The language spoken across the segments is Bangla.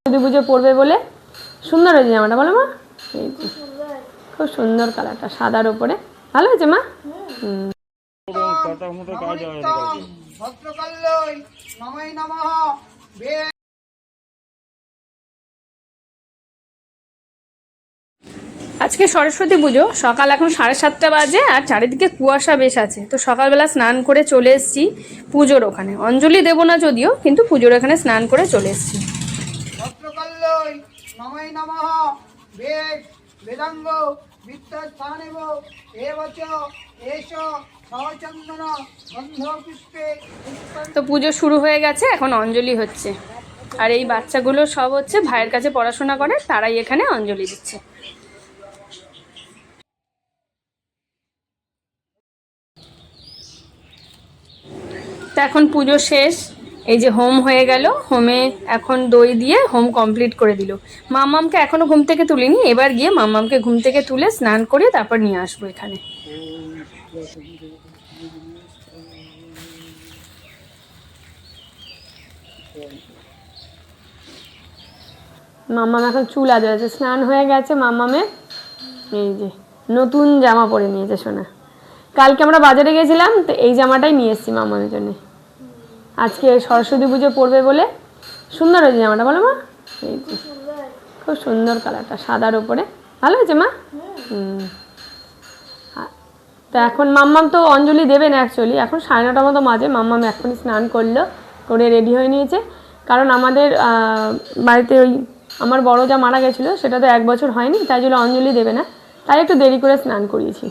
সরস্বতী পুজো পড়বে বলে? সুন্দর হয়েছে জামাটা, বলো মা। খুব সুন্দর কালারটা, সাদার উপরে। ভালো হয়েছে মা? হুম। আজকে সরস্বতী পুজো সকাল এখন সাড়ে সাতটা বাজে আর চারিদিকে কুয়াশা বেশ আছে। তো সকালবেলা স্নান করে চলে এসেছি পুজোর ওখানে। অঞ্জলি দেবো না যদিও কিন্তু পুজোর এখানে স্নান করে চলে এসেছি। তো পুজো শুরু হয়ে গেছে এখন অঞ্জলি হচ্ছে। আর এই বাচ্চাগুলো সব হচ্ছে ভাইয়ের কাছে পড়াশোনা করে তারাই এখানে অঞ্জলি দিচ্ছে। তো এখন পুজো শেষ। এই যে হোম হয়ে গেল। হোমে এখন দই দিয়ে হোম কমপ্লিট করে দিল। মামামকে এখনও ঘুম থেকে তুলিনি। এবার গিয়ে মাম্মামকে ঘুম থেকে তুলে স্নান করে তারপর নিয়ে আসব এখানে। মাম্মাম এখন চুল আজে আছে। স্নান হয়ে গেছে মাম্মামে এই যে নতুন জামা পরে নিয়েছে সোনা। কালকে আমরা বাজারে গেছিলাম, তো এই জামাটাই নিয়ে এসেছি মামামের জন্য। আজকে সরস্বতী পুজো পড়বে বলে সুন্দর হয়েছে জামাটা, বলো মা? এই যে, খুব সুন্দর কালারটা, সাদার উপরে। ভালো হয়েছে মা? হুম। তো এখন মাম্মাম তো অঞ্জলি দেবে না অ্যাকচুয়ালি এখন সাড়ে নটার মতো মাঝে মাম্মাম এখনই স্নান করল, করে রেডি হয়ে নিয়েছে। কারণ আমাদের বাড়িতে ওই আমার বড় যা মারা গেছিল, সেটা তো এক বছর হয়নি, তাই জন্য অঞ্জলি দেবে না। তাই একটু দেরি করে স্নান করিয়েছি।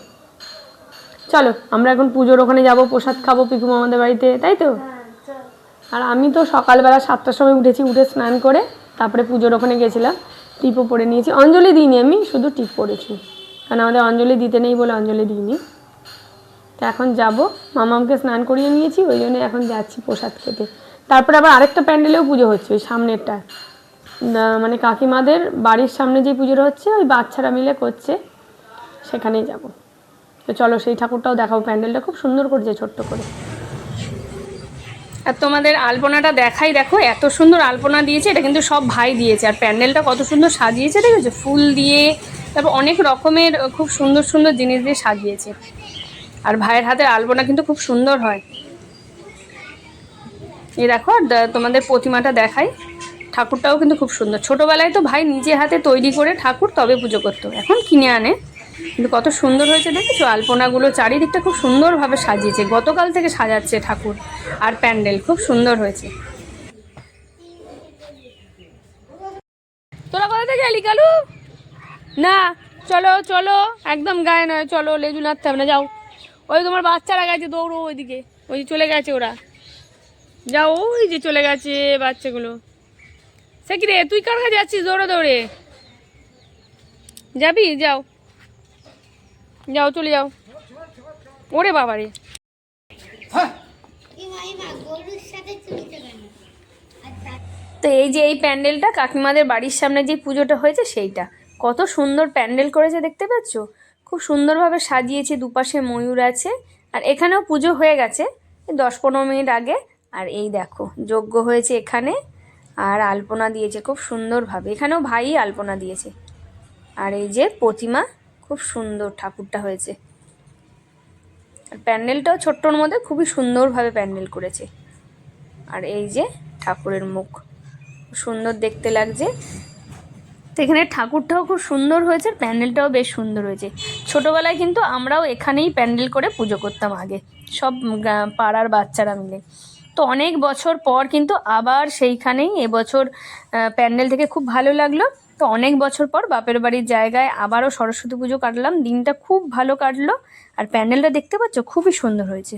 চলো, আমরা এখন পুজোর ওখানে যাব, প্রসাদ খাব পিকুম আমাদের বাড়িতে, তাই তো? আর আমি তো সকালবেলা সাতটার সময় উঠেছি, উঠে স্নান করে তারপরে পুজোর ওখানে গেছিলাম। টিপও পরে নিয়েছি। অঞ্জলি দিইনি আমি, শুধু টিপ পরেছি। কারণ আমাদের অঞ্জলি দিতে নেই বলে অঞ্জলি দিইনি। তো এখন যাব। মামামকে স্নান করিয়ে নিয়েছি, ওই জন্য এখন যাচ্ছি প্রসাদ খেতে। তারপরে আবার আরেকটা প্যান্ডেলেও পুজো হচ্ছে ওই সামনেরটা। মানে কাকিমাদের বাড়ির সামনে যে পুজোটা হচ্ছে, ওই বাচ্চারা মিলে করছে। সেখানেই যাব। তো চলো সেই ঠাকুরটাও দেখাবো। প্যান্ডেলটা খুব সুন্দর করছে ছোট্ট করে। আর তোমাদের আলপনাটা দেখাই, দেখো এত সুন্দর আলপনা দিয়েছে, এটা কিন্তু সব ভাই দিয়েছে। আর প্যান্ডেলটা কত সুন্দর সাজিয়েছে, দেখেছ? ফুল দিয়ে, তারপর অনেক রকমের খুব সুন্দর সুন্দর জিনিস দিয়ে সাজিয়েছে। আর ভাইয়ের হাতের আলপনা কিন্তু খুব সুন্দর হয়। এ দেখো তোমাদের প্রতিমাটা দেখাই। ঠাকুরটাও কিন্তু খুব সুন্দর। ছোটোবেলায় তো ভাই নিজে হাতে তৈরি করে ঠাকুর তবে পুজো করতো। এখন কিনে আনে। কিন্তু কত সুন্দর হয়েছে, দেখেছ? আলপনাগুলো চারিদিকটা খুব সুন্দরভাবে সাজিয়েছে। গতকাল থেকে সাজাচ্ছে ঠাকুর আর প্যান্ডেল, খুব সুন্দর হয়েছে। তোরা কোথা থেকে এলি কালু? না, চলো চলো, একদম গায়ে নয়, চলো, লেজু নাড়তে হবে না, যাও। ওই তোমার বাচ্চারা গেছে, দৌড়ো ওইদিকে। ওই যে চলে গেছে ওরা। যাও, ওই যে চলে গেছে বাচ্চাগুলো। সে কি রে, তুই কার কাছে যাচ্ছিস? দৌড়ে দৌড়ে। যাবি? যাও। যাও চলে যাও। ওরে বাবা রে এমা এমা গরুর সাথে চলছে কেন আর তার তো এই যে এই প্যান্ডেলটা কাকিমাদের বাড়ির সামনে যে পুজোটা হয়েছে সেইটা। কত সুন্দর প্যান্ডেল করেছে দেখতে পাচ্ছ? খুব সুন্দরভাবে সাজিয়েছে দুপাশে ময়ূর আছে। আর এখানেও পুজো হয়ে গেছে দশ পনেরো মিনিট আগে। আর এই দেখো যজ্ঞ হয়েছে এখানে। আর আলপনা দিয়েছে খুব সুন্দরভাবে। এখানেও ভাই আলপনা দিয়েছে। আর এই যে প্রতিমা খুব সুন্দর ঠাকুরটা হয়েছে। আর প্যান্ডেলটাও ছোট্টর মধ্যে খুবই সুন্দরভাবে প্যান্ডেল করেছে। আর এই যে ঠাকুরের মুখ সুন্দর দেখতে লাগছে। তো এখানে ঠাকুরটাও খুব সুন্দর হয়েছে, প্যান্ডেলটাও বেশ সুন্দর হয়েছে। ছোটোবেলায় কিন্তু আমরাও এখানেই প্যান্ডেল করে পুজো করতাম আগে, সব পাড়ার বাচ্চারা মিলে। তো অনেক বছর পর কিন্তু আবার সেইখানেই এবছর প্যান্ডেল থেকে খুব ভালো লাগল। তো অনেক বছর পর বাপের বাড়ির জায়গায় আবারও সরস্বতী পুজো কাটলাম। দিনটা খুব ভালো কাটলো। আর প্যান্ডেলটা দেখতে পাচ্ছ, খুবই সুন্দর হয়েছে।